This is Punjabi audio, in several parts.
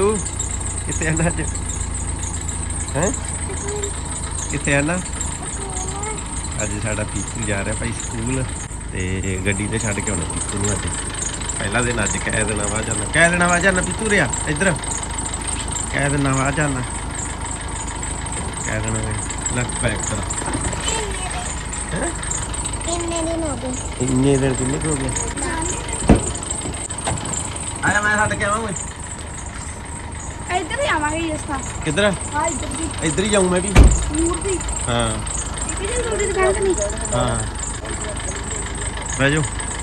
ਬਿੱਟੂ ਕਿੱਥੇ ਆਣਾ ਅੱਜ ਹੈ? ਕਿੱਥੇ ਆਣਾ ਅੱਜ ਸਾਡਾ ਪੀਪੂ ਜਾ ਰਿਹਾ ਭਾਈ ਸਕੂਲ ਤੇ ਗੱਡੀ ਤੇ ਛੱਡ ਕੇ ਆਉਣਾ ਪੀਪੂ ਨੂੰ ਅੱਜ। ਪਹਿਲਾ ਦਿਨ ਅੱਜ ਕਹਿ ਦੇਣਾ ਵਾ ਜਾਣਾ ਕਹਿ ਦੇਣਾ ਵਾ ਜਾਣਾ ਪੀਪੂ ਰਿਆ, ਇੱਧਰ। ਕਹਿ ਦੇਣਾ ਵਾ ਜਾਣਾ ਕਹਿ ਦੇਣਾ ਲੱਗ ਪੈਕ ਕਰ ਹੈ ਕਿੰਨੇ ਦਿਨ ਹੋ? ਗਏ ਇੰਨੇ ਦਿਨ ਕਿੰਨੇ ਹੋ ਗਏ? ਆਇਆ ਮੈਂ ਛੱਡ ਕੇ ਆਵਾਂ ਓਏ। ਇੱਧਰ ਹੀ ਆਵਾਂਗੇ ਇਸ ਤਾਂ। ਕਿੱਧਰ ਹਾਂ ਇੱਧਰ ਦੀ ਇੱਧਰ ਹੀ ਜਾਊਂ ਮੈਂ ਵੀ। ਨੂਰ ਦੀ। ਹਾਂ। ਕਿਹਦੀ ਨੂਰ ਦੀ ਦੁਕਾਨ ਤੇ ਨਹੀਂ? ਹਾਂ। ਬਹਿ ਜਾਓ।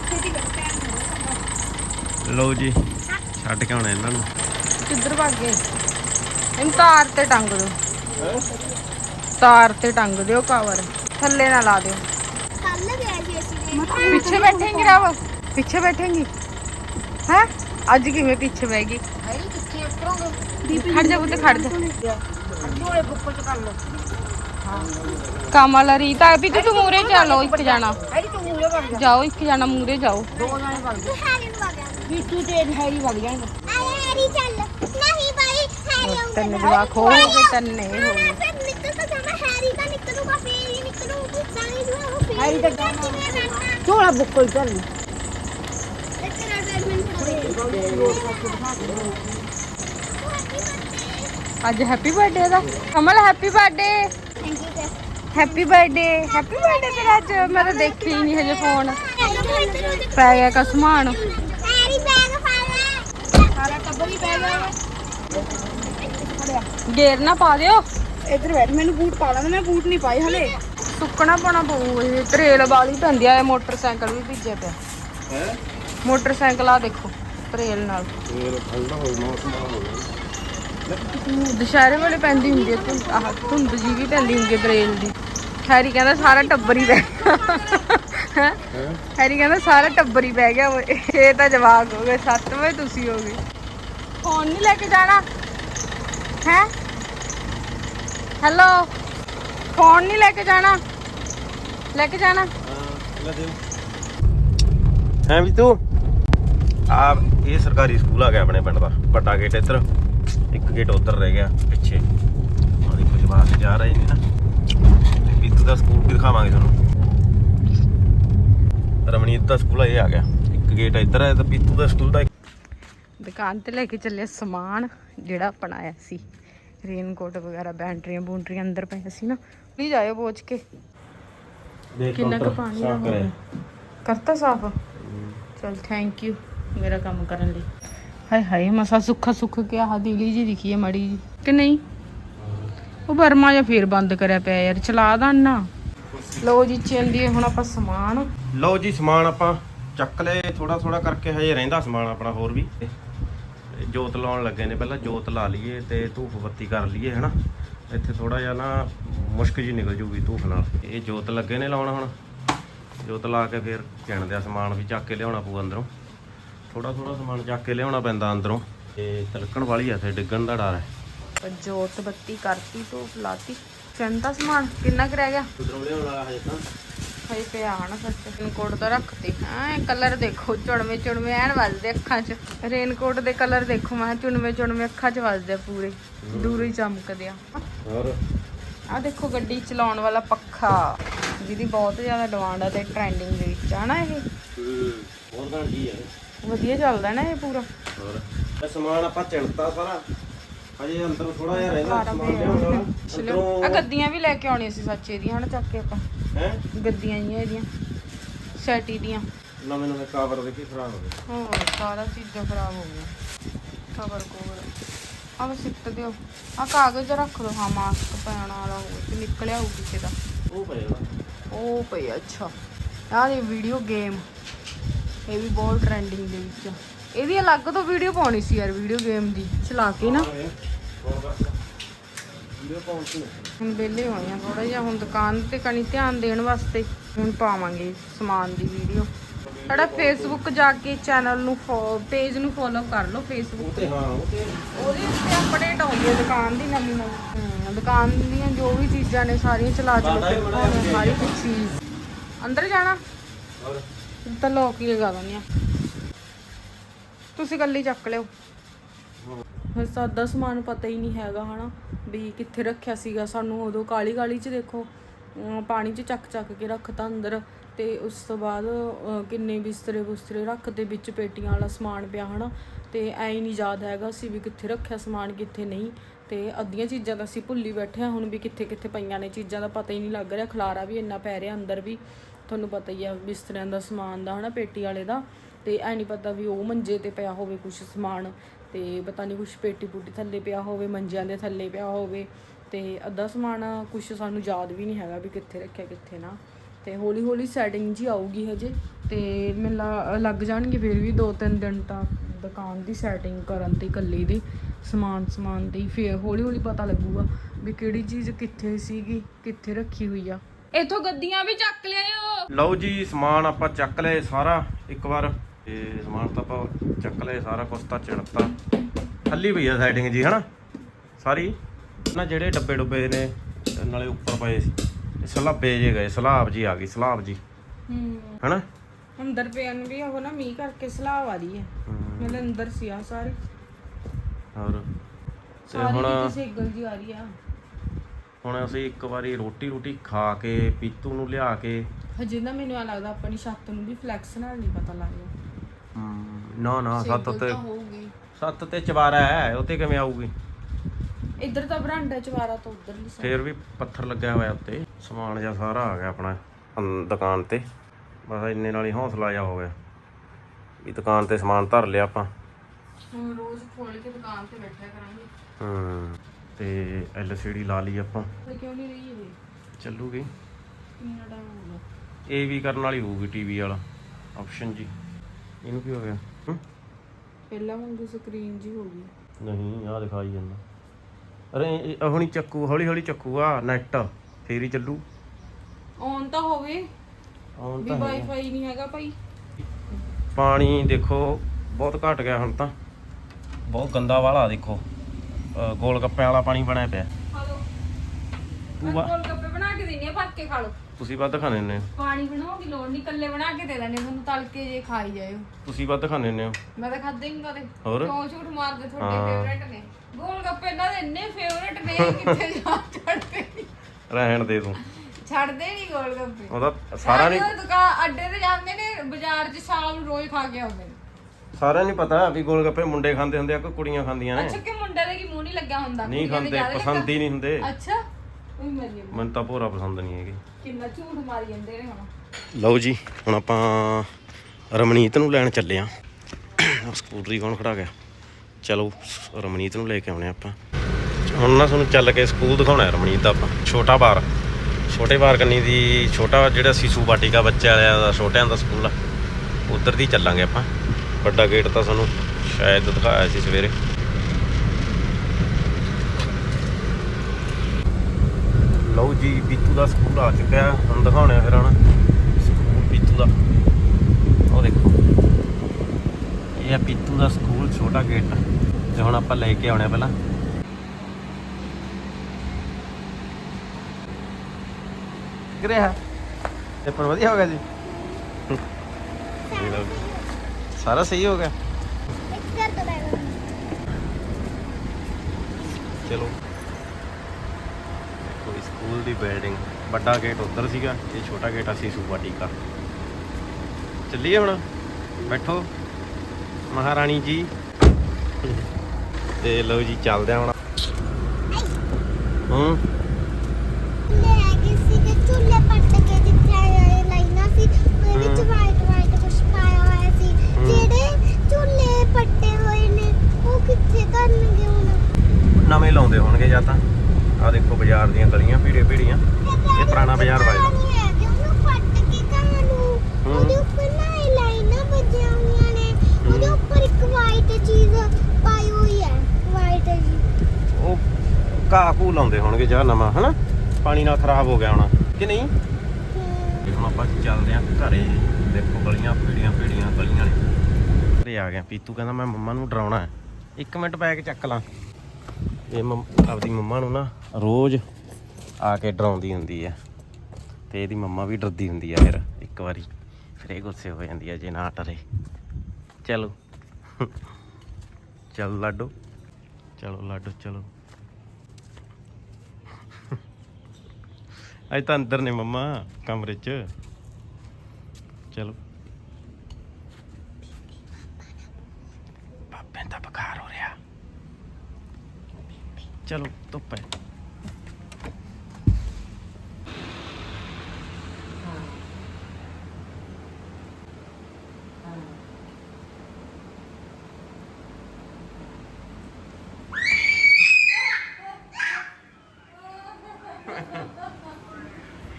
ਛੇਤੀ ਕਰੋ ਟਾਈਮ ਲਓ ਜੀ ਛੱਡ ਕੇ ਆਉਣਾ ਇਹਨਾਂ ਨੂੰ। ਕਿੱਧਰ ਭੱਗ ਗਏ? ਇਹਨੂੰ ਤਾਰ ਤੇ ਟੰਗ ਦਿਓ। ਤਾਰ ਤੇ ਟੰਗ ਦਿਓ ਕਵਰ ਥੱਲੇ ਨਾ ਲਾ ਦਿਓ। ਕੱਲ ਗਿਆ ਸੀ ਅਸੀਂ। ਪਿੱਛੇ ਬੈਠੇਂਗੀ ਰਾਵ ਪਿੱਛੇ ਬੈਠੇਂਗੀ? ਹੈ? ਅੱਜ ਕਿਵੇਂ ਪਿੱਛੇ ਬਹਿ ਗਈ? ਅਰੇ ਕਿੱਥੇ ਉਤਰੋਗੇ ਖੜ ਜਾ ਬੁੱਤੇ ਖੜ ਜਾ ਝੋਲੇ ਬੁੱਕਲ ਚ ਕਰ ਲਓ ਕਮਲ ਰੀਤਾ ਵੀ ਤੂੰ ਮੂਰੇ ਚਲੋ ਇੱਕ ਜਾਣਾ ਅਰੇ ਤੂੰ ਮੂਰੇ ਵਗ ਜਾ ਜਾਓ ਇੱਕ ਜਾਣਾ ਅੱਜ happy birthday the. Kamal happy birthday thank you sir happy birthday happy birthday ਤੇਰਾ ਅੱਜ। ਮੈਂ ਤਾਂ ਦੇਖੀ ਹੀ ਨਹੀਂ ਹਜੇ ਫੋਨ ਪੈ ਗਿਆ ਕਸਮਾਨ ਬੈਗ ਫੜ ਲੈ। ਸਾਰਾ ਟੱਬਰ ਹੀ ਬੈਗ ਆ ਗੇਰ ਨਾ ਪਾ ਦਿਓ। ਇੱਧਰ ਬੈਠ ਮੈਨੂੰ ਬੂਟ ਪਾ ਲੈਣਾ ਮੈਂ ਬੂਟ ਨਹੀਂ ਪਾਏ ਹਲੇ। ਸੁੱਕਣਾ ਪਾਉਣਾ ਪਊ ਇਹ ਤਰੇਲ ਵਾਲੀ ਪੈਂਦੀ ਆ ਮੋਟਰਸਾਈਕਲ ਵੀ ਭਿੱਜਿਆ ਪਿਆ। ਹੈ? ਮੋਟਰਸਾਈਕਲ ਆ ਦੇਖੋ ਤਰੇਲ ਨਾਲ। ਫੇਰ ਠੰਡਾ ਹੋ ਮੌਸਮ ਹੋ ਦੁਸ਼ਹਿਰੇ ਵੇਲੇ ਪੈਂਦੀ ਹੁੰਦੀ ਹੈ ਧੁੰਦ, ਆਹ ਧੁੰਦ ਜੀ ਵੀ ਪੈਂਦੀ ਹੁੰਦੀ ਹੈ ਤਰੇਲ ਦੀ। ਹੈਰੀ ਕਹਿੰਦਾ ਸਾਰਾ ਟੱਬਰ ਹੀ ਬਹਿ ਗਿਆ। ਹੈਰੀ ਕਹਿੰਦਾ ਸਾਰਾ ਟੱਬਰ ਹੀ ਬਹਿ ਗਿਆ ਓਏ। ਤਾਂ ਜਵਾਕ ਹੋ ਗਏ, ਸੱਤ ਵੇ ਤੁਸੀਂ ਹੋ ਗਏ। ਫੋਨ ਨਹੀਂ ਲੈ ਕੇ ਜਾਣਾ। ਹੈ? ਹੈਲੋ? ਫੋਨ ਨਹੀਂ ਲੈ ਕੇ ਜਾਣਾ। ਲੈ ਕੇ ਜਾਣਾ। ਹੈ ਵੀ ਤੂੰ? ਆ ਇਹ ਸਰਕਾਰੀ ਸਕੂਲ ਆ ਗਿਆ ਆਪਣੇ ਪਿੰਡ ਦਾ, ਵੱਡਾ ਗੇਟ ਇੱਧਰ। ਇੱਕ ਗੇਟ ਉੱਧਰ ਰਹਿ ਗਿਆ ਪਿੱਛੇ। ਆ ਦੇਖੋ ਜਵਾਕ ਜਾ ਰਹੇ ਨੇ ਨਾ। ਤੇ ਪੀਤੂ ਦਾ ਸਕੂਲ ਵੀ ਦਿਖਾਵਾਂਗੇ ਤੁਹਾਨੂੰ। ਰਮਣੀਤ ਦਾ ਸਕੂਲ ਇਹ ਆ ਗਿਆ। ਇੱਕ ਗੇਟ ਇੱਧਰ ਹੈ ਤੇ ਪੀਤੂ ਦਾ ਸਕੂਲ ਦਾ ਦੁਕਾਨ ਤੇ ਲੈ ਕੇ ਚੱਲੇ ਸਮਾਨ ਜਿਹੜਾ ਆਪਣਾ ਆਇਆ ਸੀ। ਰੇਨਕੋਟ ਵਗੈਰਾ ਬੈਂਟਰੀਆਂ ਬੂੰਟਰੀਆਂ ਅੰਦਰ ਪਈਆਂ ਸੀ ਨਾ। ਵੀ ਜਾਇਓ ਪਹੁੰਚ ਕੇ। ਦੇਖ ਕਿੰਨਾ ਕੁ ਪਾਣੀ ਆ ਕਰਤਾ ਸਾਫ਼? ਚਲ ਥੈਂਕ ਯੂ ਮੇਰਾ ਕੰਮ ਕਰਨ ਲਈ। ਹਾਏ ਹਾਏ, ਮਸਾ ਸੁੱਖਾ ਸੁੱਖ ਕੇ ਆਹ ਦਿਲੀ ਜੀ ਦਿਖੀ ਹੈ ਮੜੀ ਜੀ ਕਿ ਨਹੀਂ? ਉਹ ਬਰਮਾ ਜਾਂ ਫੇਰ ਬੰਦ ਕਰਿਆ ਪਿਆ ਯਾਰ, ਚਲਾ ਦਾ ਨਾ। ਲਓ ਜੀ ਚੰਦੀ ਹੁਣ ਆਪਾਂ ਸਮਾਨ। ਲਓ ਜੀ, ਸਮਾਨ ਆਪਾਂ ਚੱਕ ਲਏ ਥੋੜਾ ਥੋੜਾ ਕਰਕੇ ਹਜੇ ਰਹਿੰਦਾ ਸਮਾਨ ਆਪਣਾ ਹੋਰ ਵੀ। ਜੋਤ ਲਾਉਣ ਲੱਗੇ ਨੇ ਪਹਿਲਾਂ, ਜੋਤ ਲਾ ਲਈਏ ਤੇ ਧੂਫ ਬੱਤੀ ਕਰ ਲਈਏ, ਹਨਾ? ਇੱਥੇ ਥੋੜਾ ਜਿਹਾ ਨਾ ਮੁਸ਼ਕ ਜੀ ਨਿਕਲ ਜੂਗੀ ਧੂਫ ਨਾਲ। ਇਹ ਜੋਤ ਲੱਗੇ ਨੇ ਲਾਉਣ ਹੁਣ। ਜੋਤ ਲਾ ਕੇ ਫਿਰ ਚਿਣ ਦਿਆ ਸਮਾਨ ਵੀ, ਚੱਕ ਕੇ ਲਿਆਉਣਾ ਪਊ ਅੰਦਰੋਂ। ਥੋੜਾ ਥੋੜਾ ਸਮਾਨ ਚੱਕ ਕੇ ਲਿਆਉਣਾ ਪੈਂਦਾ ਅੰਦਰੋਂ। ਤੇ ਤਿਲਕਣ ਵਾਲੀ ਆ ਤੇ ਡਿੱਗਣ ਦਾ ਡਰ ਹੈ। ਜੋਤ ਬੱਤੀ ਕਰਤੀ ਧੂਪ ਲਾਤੀ। ਚੰਦਾ ਸਮਾਨ ਕਿੰਨਾ ਕੁ ਰਹਿ ਗਿਆ? ਉਧਰੋਂ ਲਿਆਉਣ ਵਾਲਾ ਹਜੇ ਤਾਂ? ਹਈ ਪਿਆ ਹਨਾ ਸੱਚ ਰੇਨਕੋਟ ਤਾਂ ਰੱਖਤੀ। ਹਾਂ ਕਲਰ ਦੇਖੋ ਚੁਣਵੇਂ ਚੁਣਵੇਂ ਐਨ ਵੱਜਦੇ ਅੱਖਾਂ 'ਚ। ਰੇਨਕੋਟ ਦੇ ਕਲਰ ਦੇਖੋ ਮੈਂ ਕਿਹਾ ਚੁਣਵੇਂ ਚੁਣਵੇਂ ਅੱਖਾਂ 'ਚ ਵੱਜਦੇ ਆ ਪੂਰੇ। ਦੂਰੋਂ ਹੀ ਚਮਕਦੇ ਆ। ਹੋਰ? ਆ ਦੇਖੋ ਗੱਡੀ ਚਲਾਉਣ ਵਾਲਾ ਪੱਖਾ। ਜਿਹਦੀ ਬਹੁਤ ਜ਼ਿਆਦਾ ਡਿਮਾਂਡ ਆ ਤੇ ਟ੍ਰੈਂਡਿੰਗ ਦੇ ਵਿੱਚ ਆ ਨਾ ਇਹ। ਹੂੰ ਹੋਰ ਤਾਂ ਕੀ ਹੈ ਵਧੀਆ ਚੱਲਦਾ ਨਾ ਇਹ ਪੂਰਾ। ਹੋਰ ਇਹ ਸਮਾਨ ਆਪਾਂ ਚਿਣਤਾ ਸਾਰਾ। ਹਜੇ ਅੰਦਰ ਥੋੜਾ ਜਿਹਾ ਰਹਿੰਦਾ ਸਮਾਨ ਲਿਆਉਣ ਵਾਲਾ। ਆ ਅੰਦਰੋਂ ਗੱਦੀਆਂ ਵੀ ਲੈ ਕੇ ਆਉਣੀਆਂ ਸੀ ਸੱਚ ਇਹਦੀਆਂ ਹਨਾ ਚੱਕ ਕੇ ਆਪਾਂ। ਹੈ? ਗੱਦੀਆਂ ਜੀਆਂ ਇਹਦੀਆਂ ਸੈਟੀ ਦੀਆਂ। ਨਵੇਂ ਨਵੇਂ ਕਵਰ ਦੇਖੀ ਖਰਾਬ ਹੋ ਗਏ। ਹੋਰ ਸਾਰਾ ਚੀਜ਼ਾਂ ਖਰਾਬ ਹੋ ਗਈਆਂ। ਕਵਰ ਕੋਵਰ ਆ ਸਿੱਟ ਦਿਓ। ਆ ਕਾਗਜ਼ ਰੱਖ ਦਿਓ ਹਾਂ ਮਾਸਕ ਪੈਣ ਵਾਲਾ ਹੋਵੇ ਤੇ ਨਿਕਲਿਆ ਹੋਊ ਕਿਸੇ ਦਾ। ਉਹ ਪਏਗਾ ਉਹ ਪਈ ਅੱਛਾ। ਆਹ ਇਹ ਵੀਡੀਓ ਗੇਮ ਇਹ ਵੀ ਬਹੁਤ ਟ੍ਰੈਂਡਿੰਗ ਦੇ ਵਿੱਚ ਇਹਦੀ ਅਲੱਗ ਤੋਂ ਵੀਡੀਓ ਪਾਉਣੀ ਸੀ ਯਾਰ ਵੀਡੀਓ ਗੇਮ ਦੀ। ਚਲਾ ਕੇ ਨਾ। ਹੁਣ ਵਿਹਲੇ ਹੋਏ ਆ ਥੋੜਾ ਜਿਹਾ ਹੁਣ ਦੁਕਾਨ ਤੇ ਕਣੀ ਧਿਆਨ ਦੇਣ ਵਾਸਤੇ। ਹੁਣ ਪਾਵਾਂਗੇ ਸਮਾਨ ਦੀ ਵੀਡੀਓ ਸਾਡਾ ਫੇਸਬੁੱਕ ਜਾ ਕੇ ਚੈਨਲ ਨੂੰ ਪੇਜ ਨੂੰ ਫੋਲੋ ਕਰ ਲਓ ਫੇਸਬੁੱਕ ਤੇ। ਹਾਂ ਉਹਦੇ ਉੱਤੇ ਅਪਡੇਟ ਆਉਂਦੀ ਹੈ ਦੁਕਾਨ ਦੀ ਨਵੀਂ ਨਵੀਂ। ਦੁਕਾਨ ਦੀਆਂ ਜੋ ਵੀ ਚੀਜ਼ਾਂ ਨੇ ਸਾਰੀਆਂ ਚਲਾ ਚਲਾ ਕੇ ਦਿਖਾਉਣੇ, ਚੀਜ਼। ਅੰਦਰ ਜਾਣਾ? ਹੋਰ ਤਾਂ ਲੋਕ ਹੀ ਲਗਾ ਦਿੰਦੇ ਆ। ਤੁਸੀਂ ਗੱਲੀ ਚੱਕ ਲਿਓ। ਸਾਦਾ ਸਮਾਨ ਪਤਾ ਹੀ ਨਹੀਂ ਹੈਗਾ ਹਨਾ, ਵੀ ਕਿੱਥੇ ਰੱਖਿਆ ਸੀਗਾ। ਸਾਨੂੰ ਉਦੋਂ ਕਾਲੀ ਕਾਲੀ ਚ ਦੇਖੋ ਪਾਣੀ ਚ ਚੱਕ ਚੱਕ ਕੇ ਰੱਖਤਾ ਅੰਦਰ ਤੇ ਉਸ ਤੋਂ ਬਾਅਦ ਕਿੰਨੇ ਬਿਸਤਰੇ ਬੁਸਤਰੇ ਰੱਖਦੇ ਵਿੱਚ ਪੇਟੀਆਂ ਵਾਲਾ ਸਮਾਨ ਪਿਆ ਹਨਾ। ਤੇ ਐ ਹੀ ਨਹੀਂ ਯਾਦ ਹੈਗਾ ਸੀ ਵੀ ਕਿੱਥੇ ਰੱਖਿਆ ਸਮਾਨ, ਕਿੱਥੇ ਨਹੀਂ। ਤੇ ਅੱਧੀਆਂ ਚੀਜ਼ਾਂ ਤਾਂ ਅਸੀਂ ਭੁੱਲੀ ਬੈਠੇ ਹਾਂ ਹੁਣ ਵੀ ਕਿੱਥੇ ਕਿੱਥੇ ਪਈਆਂ ਨੇ। ਚੀਜ਼ਾਂ ਦਾ ਪਤਾ ਹੀ ਨਹੀਂ ਲੱਗ ਰਿਹਾ। ਖਲਾਰਾ ਵੀ ਇੰਨਾ ਪੈ ਰਿਹਾ ਅੰਦਰ ਵੀ। ਤੁਹਾਨੂੰ ਪਤਾ ਹੀ ਆ ਬਿਸਤਰਿਆਂ ਦਾ ਸਮਾਨ ਦਾ, ਹਨਾ, ਪੇਟੀ ਵਾਲੇ ਦਾ। ਤੇ ਐ ਨਹੀਂ ਪਤਾ ਵੀ ਉਹ ਮੰਜੇ ਤੇ ਪਿਆ ਹੋਵੇ ਕੁਝ ਸਮਾਨ, ਤੇ ਪਤਾ ਨਹੀਂ ਕੁਝ ਪੇਟੀ ਪੂਟੀ ਥੱਲੇ ਪਿਆ ਹੋਵੇ, ਮੰਜਿਆਂ ਦੇ ਥੱਲੇ ਪਿਆ ਹੋਵੇ। ਤੇ ਅੱਧਾ ਸਮਾਨ ਕੁਝ ਸਾਨੂੰ ਯਾਦ ਵੀ ਨਹੀਂ ਹੈਗਾ ਵੀ ਕਿੱਥੇ ਰੱਖਿਆ, ਕਿੱਥੇ ਨਾ। ਤੇ ਹੌਲੀ ਹੌਲੀ ਸੈਟਿੰਗ ਜੀ ਆਊਗੀ ਹਜੇ, ਤੇ ਮੈਨੂੰ ਲੱਗ ਜਾਣਗੇ ਫਿਰ ਵੀ 2-3 ਦਿਨ ਤਾਂ ਦੁਕਾਨ ਦੀ ਸੈਟਿੰਗ ਕਰਨ ਤੇ ਇਕੱਲੇ ਦੀ, ਸਮਾਨ ਸਮਾਨ ਦੀ, ਫਿਰ ਹੌਲੀ ਹੌਲੀ ਪਤਾ ਲੱਗੂਗਾ ਵੀ ਕਿਹੜੀ ਚੀਜ਼ ਕਿੱਥੇ ਸੀਗੀ, ਕਿੱਥੇ ਰੱਖੀ ਹੋਈ ਆ। ਇਥੋਂ ਗੱਦੀਆਂ ਵੀ ਚੱਕ ਲਿਆਓ ਲਓ ਜੀ ਸਮਾਨ ਆਪਾਂ ਚੱਕ ਲਏ ਸਾਰਾ ਇੱਕ ਵਾਰ। ਤੇ ਸਮਾਨ ਤਾਂ ਆਪਾਂ ਚੱਕ ਲਏ ਸਾਰਾ ਕੁਛ ਤਾਂ ਚਿਣਤਾ। ਹੱਲੀ ਪਈ ਆ ਸੈਟਿੰਗ ਜੀ ਹਨਾ? ਸਾਰੀ। ਨਾ ਜਿਹੜੇ ਡੱਬੇ ਡੁੱਬੇ ਨੇ ਨਾਲੇ ਉੱਪਰ ਪਏ ਸੀ। ਸਲਾਬੇ ਜੇ ਗਏ ਸਲਾਬ ਜੀ ਆ ਗਈ ਸਲਾਬ ਜੀ। ਹੂੰ। ਹਨਾ? ਅੰਦਰ ਪਿਆ ਨੂੰ ਵੀ ਉਹ ਨਾ ਮੀਂਹ ਕਰਕੇ ਸਲਾਹ ਆ ਰਹੀ ਹੈ। ਮੇਰੇ ਅੰਦਰ ਸੀ ਆ ਸਾਰੇ। ਹੋਰ? ਤੇ ਹੁਣ ਸੇਗਲ ਜੀ ਆ ਰਹੀ ਆ। ਹੁਣ ਅਸੀਂ ਇੱਕ ਵਾਰੀ ਰੋਟੀ ਰੋਟੀ ਖਾ ਕੇ ਪੀਤੂ ਨੂੰ ਲਿਆ ਕੇ ਹਜੇ ਨਾ ਮੈਨੂੰ ਆ ਲੱਗਦਾ ਆਪਣੀ ਛੱਤ ਨੂੰ ਵੀ ਫਲੈਕਸ ਨਾਲ ਨਹੀਂ ਪਤਾ ਲੱਗਦਾ ਨਾ ਨਾ ਸੱਤ ਸੇਗਲ ਤੇ ਤਾਂ ਹੋਊਗੀ। ਸੱਤ ਤੇ ਚਵਾਰਾ ਹੈ ਉਹ ਤੇ ਕਿਵੇਂ ਆਊਗੀ? ਇੱਧਰ ਤਾਂ ਬਰਾਂਡਾ ਚ ਵਾਰਾ ਤੋਂ ਉੱਧਰ ਨਹੀਂ ਫੇਰ ਵੀ ਪੱਥਰ ਲੱਗਿਆ ਹੋਇਆ ਉੱਤੇ ਸਮਾਨ ਜਿਹਾ ਸਾਰਾ ਆ ਗਿਆ ਆਪਣਾ ਅੰ- ਦੁਕਾਨ ਤੇ। ਬਸ ਇੰਨੇ ਨਾਲ ਹੀ ਹੌਸਲਾ ਜਾ ਹੋ ਗਿਆ ਵੀ ਦੁਕਾਨ ਤੇ ਸਮਾਨ ਧਰ ਲਿਆ ਆਪਾਂ। ਹੁਣ ਰੋਜ਼ ਖੋਲ ਕੇ ਦੁਕਾਨ ਤੇ ਬੈਠਿਆ ਕਰਾਂਗੇ। ਹੂੰ ਤੇ ਐਲਸੀਡੀ ਲਾ ਲਈ ਆਪਾਂ। ਤੇ ਕਿਉਂ ਨਹੀਂ ਰਹੀ ਇਹ? ਚੱਲੂਗੀ। ਕਿੰਨਾ ਟਾਈਮ ਹੋ ਗਿਆ? ਇਹ ਵੀ ਕਰਨ ਵਾਲੀ ਹੋਊਗੀ ਟੀਵੀ ਵਾਲਾ। ਆਪਸ਼ਨ ਜੀ ਇਹਨੂੰ ਕੀ ਹੋ ਗਿਆ? ਹੂੰ? ਪਹਿਲਾਂ ਵਾਂਗੂ ਸਕਰੀਨ ਜੀ ਹੋ ਗਈ। ਨਹੀਂ ਆਹ ਦਿਖਾਈ ਜਾਂਦਾ। ਅਰੇ ਇਹ ਹੁਣੀ ਚੱਕੂ ਹੌਲੀ ਹੌਲੀ ਚੱਕੂ ਆ ਨੈਟ ਫੇਰ ਹੀ ਚੱਲੂ। ਔਨ ਤਾਂ ਹੋਵੇ। ਆਉਣ ਵੀ ਤਾਂ ਹੈਗਾ। ਵਾਈਫਾਈ ਨਹੀਂ ਹੈਗਾ ਭਾਈ। ਪਾਣੀ ਦੇਖੋ ਬਹੁਤ ਘਟ ਗਿਆ ਹੁਣ ਤਾਂ। ਬਹੁਤ ਗੰਦਾ ਵਾਲਾ ਦੇਖੋ। ਅਹ ਗੋਲ ਗੱਪਿਆਂ ਵਾਲਾ ਪਾਣੀ ਬਣਿਆ ਪਿਆ। ਲਓ। ਤੂੰ ਵਾ- ਗੋਲ ਗੱਪੇ ਬਣਾ ਕੇ ਦਿੰਨੀ ਆ ਭਰ ਕੇ ਖਾ ਲਓ। ਤੁਸੀਂ ਵੱਧ ਖਾਣੇ ਨੇ ਪਾਣੀ ਬਣਾਉਣ ਦੀ ਲੋੜ ਨਹੀਂ ਕੱਲੇ ਬਣਾ ਕੇ ਦੇ ਦੇਣੇ ਤੁਹਾਨੂੰ ਤਲ ਕੇ ਜੇ ਖਾਈ ਜਾਇਓ। ਤੁਸੀਂ ਵੱਧ ਖਾਣੇ ਨੇ ਮੈਂ ਤਾਂ ਖਾਦੇ ਨਹੀਂ ਕਦੇ। ਹੋਰ? ਕਿਉਂ ਝੂਠ ਮਾਰਦੇ ਤੁਹਾਡੇ। ਫੇਵਰੇਟ ਨੇ। ਗੋਲ ਗੱਪੇ ਇਹਨਾਂ ਦੇ ਇੰਨੇ ਫੇਵਰੇਟ ਨੇ ਕਿੱਥੇ ਜਾ ਛੱਡਦੇ ਨੀ। ਰਹਿਣ ਦੇ ਤੂੰ। ਛੱਡਦੇ ਨਹੀਂ ਗੋਲ ਗੱਪੇ। ਉਹਦਾ ਸਾਰਾ ਨਹੀਂ ਦੁਕਾਨ ਅੱਡੇ ਤੇ ਜਾਂਦੇ ਨੇ ਬਾਜ਼ਾਰ 'ਚ ਸ਼ਾਮ ਨੂੰ ਰੋਜ਼ ਖਾ ਕੇ ਆਉਂਦੇ ਨੇ। ਸਾਰਾ ਨਹੀਂ ਪਤਾ ਵੀ ਗੋਲ ਗੱਪੇ ਮੁੰਡੇ ਖਾਂਦੇ ਹੁੰਦੇ ਆ ਕਿ ਕੁੜੀਆਂ ਖਾਂਦੀਆਂ ਨੇ। ਅੱਛਾ ਕਿ ਮੁੰਡੇ ਦੇ ਕੀ ਮੂੰਹ ਨਹੀਂ ਲੱਗਿਆ ਹੁੰਦਾ? ਨਹੀਂ ਕੁੜੀਆਂ ਦੇ ਖਾਂਦੇ ਜ਼ਿਆਦਾ ਪਸੰਦ ਹੀ ਨਹੀਂ ਹੁੰਦੇ। ਅੱਛਾ। ਮੇਰੀ ਮੈਨੂੰ ਤਾਂ ਭੋਰਾ ਪਸੰਦ ਨਹੀਂ ਹੈਗੇ। ਕਿੰਨਾ ਝੂਠ ਮਾਰੀ ਜਾਂਦੇ ਨੇ ਹੁਣ। ਲਓ ਜੀ ਹੁਣ ਆਪਾਂ ਰਮਣੀਤ ਨੂੰ ਲੈਣ ਚੱਲੇ ਆ। ਸਕੂਟਰੀ ਕੌਣ ਖੜਾ ਗਿਆ? ਚਲੋ ਰਮਣੀਤ ਨੂੰ ਲੈ ਕੇ ਆਉਣੇ ਆਪਾਂ। ਹੁਣ ਨਾ ਤੁਹਾਨੂੰ ਚੱਲ ਕੇ ਸਕੂਲ ਦਿਖਾਉਣਾ ਹੈ ਰਮਣੀਤ ਦਾ ਆਪਾਂ। ਛੋਟਾ ਬਾਰ ਛੋਟੇ ਬਾਰ ਕੰਨੀ ਦੀ ਛੋਟਾ ਜਿਹੜਾ ਸਿਸੂ ਬਾਟਿਕਾ ਬੱਚਿਆਂ ਵਾਲਿਆਂ ਦਾ ਛੋਟਿਆਂ ਦਾ ਸਕੂਲ ਆ। ਉਧਰ ਦੀ ਚੱਲਾਂਗੇ ਆਪਾਂ। ਵੱਡਾ ਗੇਟ ਤਾਂ ਤੁਹਾਨੂੰ ਸ਼ਾਇਦ ਦਿਖਾਇਆ ਸੀ ਸਵੇਰੇ। ਲਓ ਜੀ ਪੀਤੂ ਦਾ ਸਕੂਲ ਆ ਚੁੱਕਿਆ ਹੁਣ ਦਿਖਾਉਣੇ ਫਿਰ ਹਣਾ ਸਕੂਲ ਪੀਤੂ ਦਾ। ਉਹ ਦੇਖੋ। ਇਹ ਆ ਪੀਤੂ ਦਾ ਸਕੂਲ ਛੋਟਾ ਗੇਟ। ਤੇ ਹੁਣ ਆਪਾਂ ਲੈ ਕੇ ਆਉਣੇ ਪਹਿਲਾਂ। ਕਿਰਿਆ ਤੇ ਪਰ ਵਧੀਆ ਹੋ ਗਿਆ ਜੀ। ਸਾਰਾ ਸਹੀ ਹੋ ਗਿਆ। ਚਲੋ। ਸਕੂਲ ਦੀ ਬਿਲਡਿੰਗ ਵੱਡਾ ਗੇਟ ਉੱਧਰ ਸੀਗਾ ਇਹ ਛੋਟਾ ਗੇਟ ਅਸੀਂ ਸੂਬਾ ਟੀਕਾ ਚੱਲੀਏ ਹੁਣ ਬੈਠੋ। ਮਹਾਰਾਣੀ ਜੀ। ਤੇ ਲਓ ਜੀ ਚੱਲਦੇ ਆ ਹੁਣ। ਹੂੰ। ਨਵੇਂ ਲਾਉਂਦੇ ਹੋਣਗੇ ਜਾਂ ਤਾਂ। ਆ ਦੇਖੋ ਬਾਜ਼ਾਰ ਦੀਆਂ ਗਲੀਆਂ ਭੀੜੇ ਭੀੜੀਆਂ। ਇਹ ਪੁਰਾਣਾ ਬਾਜ਼ਾਰ ਵੱਜਦਾ ਨਹੀਂ ਹੈਗੇ ਉਹਨੂੰ ਪੱਟ ਕੇ ਕਾਨੂੰ ਹਮ। ਉਹਦੇ ਉੱਪਰ ਨਾ ਇਹ ਲਾਈਨਾਂ ਵੱਜੀਆਂ ਹੋਈਆਂ ਨੇ। ਉਹਦੇ ਉੱਪਰ ਇੱਕ ਵਾਈਟ ਚੀਜ਼ ਪਾਈ ਹੋਈ ਹੈ ਵਾਈਟ ਜੀ। ਉਹ ਘਾਹ ਘੂ ਲਾਉਂਦੇ ਹੋਣਗੇ ਜਾਂ ਨਵਾਂ ਹਨਾ? ਪਾਣੀ ਨਾਲ ਖਰਾਬ ਹੋ ਗਿਆ ਹੋਣਾ ਕਿ ਨਹੀਂ। ਤੇ ਹੁਣ ਆਪਾਂ ਚੱਲਦੇ ਆਂ ਘਰੇ। ਦੇਖੋ ਗਲੀਆਂ ਪੀੜੀਆਂ ਪੀੜੀਆਂ ਗਲੀਆਂ ਨੇ ਘਰੇ ਆ ਗਿਆ। ਪੀਤੂ ਕਹਿੰਦਾ ਮੈਂ ਮੰਮਾ ਨੂੰ ਡਰਾਉਣਾ ਹੈ। ਇੱਕ ਮਿੰਟ ਬੈਗ ਚੱਕ ਲਾਂ। ਇਹ ਮੰਮ- ਆਪਦੀ ਮੰਮਾ ਨੂੰ ਨਾ ਰੋਜ਼ ਆ ਕੇ ਡਰਾਉਂਦੀ ਹੁੰਦੀ ਹੈ ਤੇ ਇਹਦੀ ਮੰਮਾ ਵੀ ਡਰਦੀ ਹੁੰਦੀ ਆ ਫਿਰ, ਇੱਕ ਵਾਰੀ। ਫਿਰ ਇਹ ਗੁੱਸੇ ਹੋ ਜਾਂਦੀ ਹੈ ਜੇ ਨਾ ਟਰੇ ਚਲੋ। ਚੱਲ ਲਾਡੋ। ਚਲੋ ਲਾਡੋ, ਚਲੋ। ਅੱਜ ਤਾਂ ਅੰਦਰ ਨੇ ਮੰਮਾ, ਕਮਰੇ 'ਚ। ਚਲੋ ਪਾਪੇ ਦਾ ਬੁਖਾਰ ਹੋ ਰਿਹਾ ਚਲੋ ਧੁੱਪ ਹੈ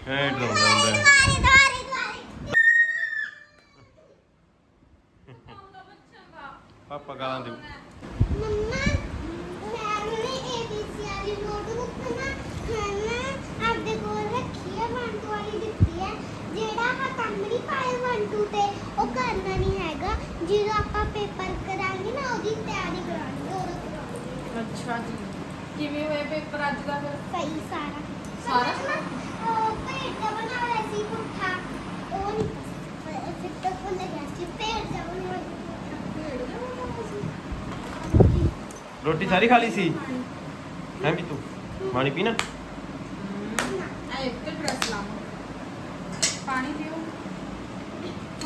ਐ ਡਰਾਉਂਦਾ ਹੁੰਦਾ ਹੈ। ਉਹ ਕਰਨਾ ਨਹੀਂ ਹੈਗਾ ਜਦੋਂ ਆਪਾਂ ਪੇਪਰ ਕਰਾਂਗੇ ਨਾ ਉਹਦੀ ਤਿਆਰੀ ਕਰਾਂਗੇ ਉਦੋਂ ਕਰਾਂਗੇ ਅੱਛਾ ਜੀ। ਕਿਵੇਂ ਹੋਇਆ ਪੇਪਰ ਅੱਜ ਦਾ ਫਿਰ? ਸਹੀ ਸਾਰਾ। ਸਾਰਾ? ਉਹ ਪੇਟ ਦਾ ਬਣਾ ਹੋਇਆ ਸੀ ਪੁੱਠਾ। ਉਹ ਨਹੀਂ ਪਸ- ਫਿਰ ਤਾਂ ਭੁੱਲ ਗਿਆ ਸੀ ਪੇਟ ਦਾ ਬਣਾ ਹੋਇਆ ਸੀ ਪੇਟ ਦਾ ਬਣਾ ਹੋਇਆ ਸੀ? ਰੋਟੀ ਸਾਰੀ ਖਾ ਲਈ ਸੀ? ਪਾਣੀ ਪੀਣਾ ਆ